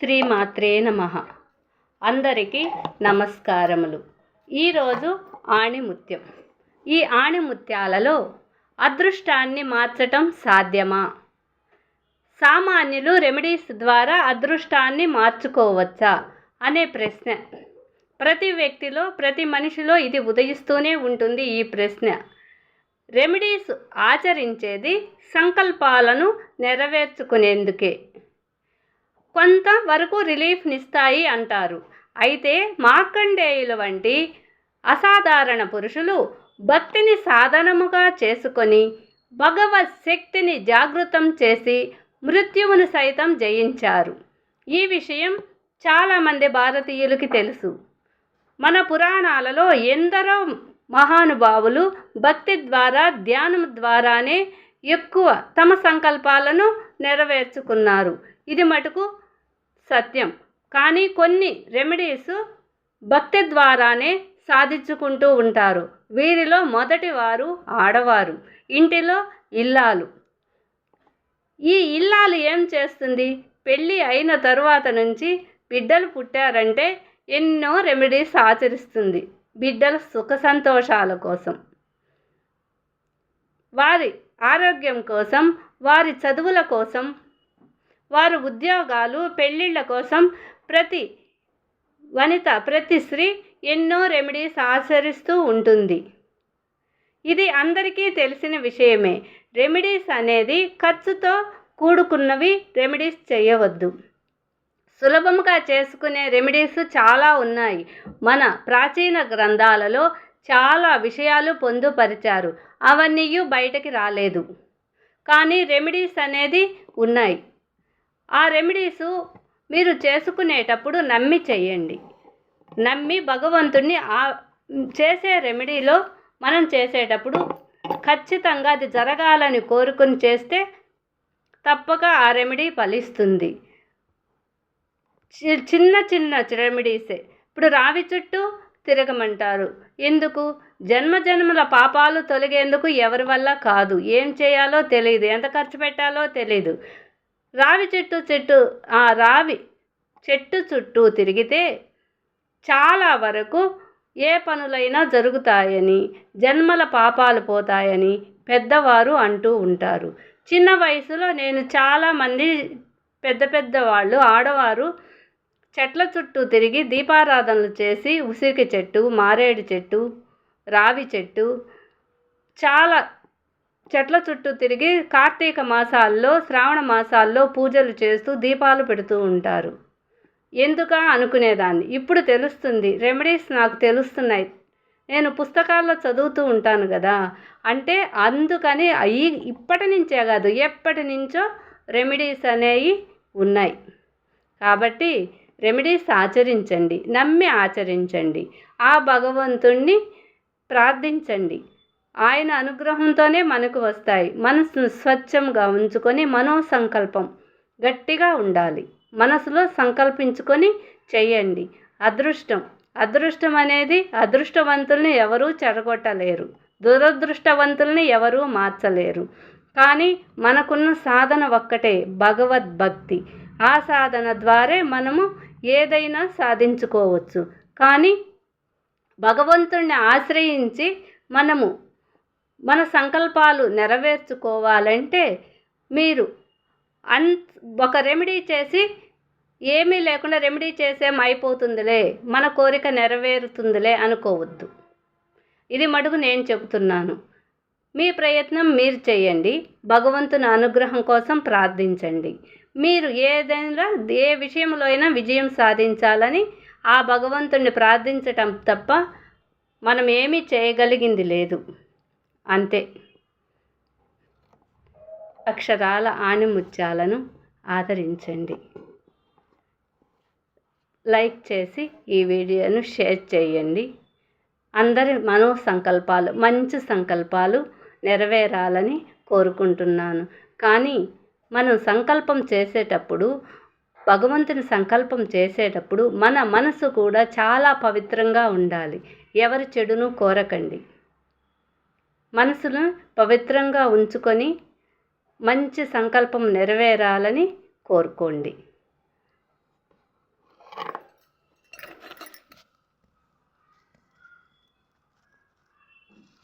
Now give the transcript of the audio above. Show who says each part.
Speaker 1: శ్రీమాత్రే నమ. అందరికీ నమస్కారములు. ఈరోజు ఆణిముత్యం. ఈ ఆణిముత్యాలలో అదృష్టాన్ని మార్చటం సాధ్యమా? సామాన్యులు రెమెడీస్ ద్వారా అదృష్టాన్ని మార్చుకోవచ్చా? అనే ప్రశ్న. ప్రతి వ్యక్తిలో ప్రతి మనిషిలో ఇది ఉదయిస్తూనే ఉంటుంది ఈ ప్రశ్న. రెమెడీస్ ఆచరించేది సంకల్పాలను నెరవేర్చుకునేందుకే. కొంతవరకు రిలీఫ్నిస్తాయి అంటారు. అయితే మార్కండేయుల వంటి అసాధారణ పురుషులు భక్తిని సాధనముగా చేసుకొని భగవత్ శక్తిని జాగృతం చేసి మృత్యువును సైతం జయించారు. ఈ విషయం చాలామంది భారతీయులకి తెలుసు. మన పురాణాలలో ఎందరో మహానుభావులు భక్తి ద్వారా ధ్యానం ద్వారానే ఎక్కువ తమ సంకల్పాలను నెరవేర్చుకున్నారు. ఇది మటుకు సత్యం. కానీ కొన్ని రెమెడీస్ భక్తి ద్వారానే సాధించుకుంటూ ఉంటారు. వీరిలో మొదటి వారు ఆడవారు ఇంటిలో ఇల్లాలు. ఈ ఇల్లాలు ఏం చేస్తుంది? పెళ్ళి అయిన తరువాత నుంచి బిడ్డలు పుట్టారంటే ఎన్నో రెమెడీస్ ఆచరిస్తుంది బిడ్డల సుఖ సంతోషాల కోసం. వారి ఆరోగ్యం కోసం వారి చదువుల కోసం వారు ఉద్యోగాలు పెళ్ళిళ్ళ కోసం ప్రతి వనిత ప్రతి స్త్రీ ఎన్నో రెమెడీస్ ఆచరిస్తూ ఉంటుంది. ఇది అందరికీ తెలిసిన విషయమే. రెమెడీస్ అనేది ఖర్చుతో కూడుకున్నవి రెమెడీస్ చేయవద్దు. సులభంగా చేసుకునే రెమెడీస్ చాలా ఉన్నాయి. మన ప్రాచీన గ్రంథాలలో చాలా విషయాలు పొందుపరిచారు. అవన్నీ బయటకి రాలేదు. కానీ రెమెడీస్ అనేది ఉన్నాయి. ఆ రెమెడీసు మీరు చేసుకునేటప్పుడు నమ్మి చేయండి నమ్మి భగవంతుణ్ణి ఆ చేసే రెమెడీలో మనం చేసేటప్పుడు ఖచ్చితంగా అది జరగాలని కోరుకుని చేస్తే తప్పక ఆ రెమెడీ ఫలిస్తుంది. చి- చిన్న చిన్న రెమెడీసే. ఇప్పుడు రావి చుట్టూ తిరగమంటారు. ఎందుకు? జన్మ జన్మల పాపాలు తొలగేందుకు ఎవరి వల్ల కాదు. ఏం చేయాలో తెలియదు ఎంత ఖర్చు పెట్టాలో తెలియదు రావి చెట్టు చెట్టు ఆ రావి చెట్టు చుట్టూ తిరిగితే చాలా వరకు ఏ పనులైనా జరుగుతాయని జన్మల పాపాలు పోతాయని పెద్దవారు అంటూ ఉంటారు. చిన్న వయసులో నేను చాలామంది పెద్ద పెద్ద వాళ్ళు ఆడవారు చెట్ల చుట్టూ తిరిగి దీపారాధనలు చేసి ఉసిరికి చెట్టు మారేడు చెట్టు రావి చెట్టు చాలా చెట్ల చుట్టూ తిరిగి కార్తీక మాసాల్లో శ్రావణ మాసాల్లో పూజలు చేస్తూ దీపాలు పెడుతూ ఉంటారు. ఎందుకా అనుకునేదాన్ని? ఇప్పుడు తెలుస్తుంది. రెమెడీస్ నాకు తెలుస్తున్నాయి. నేను పుస్తకాల్లో చదువుతూ ఉంటాను కదా. అంటే అందుకని అయ్యి ఇప్పటి నుంచే కాదు ఎప్పటి నుంచో రెమెడీస్ అనేవి ఉన్నాయి. కాబట్టి రెమెడీస్ ఆచరించండి. నమ్మి ఆచరించండి. ఆ భగవంతుణ్ణి ప్రార్థించండి. ఆయన అనుగ్రహంతోనే మనకు వస్తాయి. మనసును స్వచ్ఛంగా ఉంచుకొని మనో సంకల్పం గట్టిగా ఉండాలి. మనసులో సంకల్పించుకొని చేయండి అదృష్టం. అదృష్టం అనేది అదృష్టవంతుల్ని ఎవరూ చెడగొట్టలేరు. దురదృష్టవంతుల్ని ఎవరూ మార్చలేరు. కానీ మనకున్న సాధన ఒక్కటే భగవద్భక్తి. ఆ సాధన ద్వారే మనము ఏదైనా సాధించుకోవచ్చు. కానీ భగవంతుణ్ణి ఆశ్రయించి మనము మన సంకల్పాలు నెరవేర్చుకోవాలంటే మీరు అన్ ఒక రెమెడీ చేసి ఏమీ లేకుండా రెమెడీ చేసేం అయిపోతుందిలే మన కోరిక నెరవేరుతుందిలే అనుకోవద్దు. ఇది మడుగు నేను చెబుతున్నాను. మీ ప్రయత్నం మీరు చేయండి. భగవంతుని అనుగ్రహం కోసం ప్రార్థించండి. మీరు ఏదైనా ఏ విషయంలో అయినా విజయం సాధించాలని ఆ భగవంతుణ్ణి ప్రార్థించటం తప్ప మనం ఏమీ చేయగలిగింది లేదు. అంతే. అక్షరాల ఆణిముత్యాలను ఆదరించండి. లైక్ చేసి ఈ వీడియోను షేర్ చేయండి. అందరి మనో సంకల్పాలు మంచి సంకల్పాలు నెరవేరాలని కోరుకుంటున్నాను. కానీ మనం సంకల్పం చేసేటప్పుడు భగవంతుని సంకల్పం చేసేటప్పుడు మన మనసు కూడా చాలా పవిత్రంగా ఉండాలి. ఎవరి చెడును కోరకండి. మనసును పవిత్రంగా ఉంచుకొని మంచి సంకల్పం నెరవేరాలని కోరుకోండి.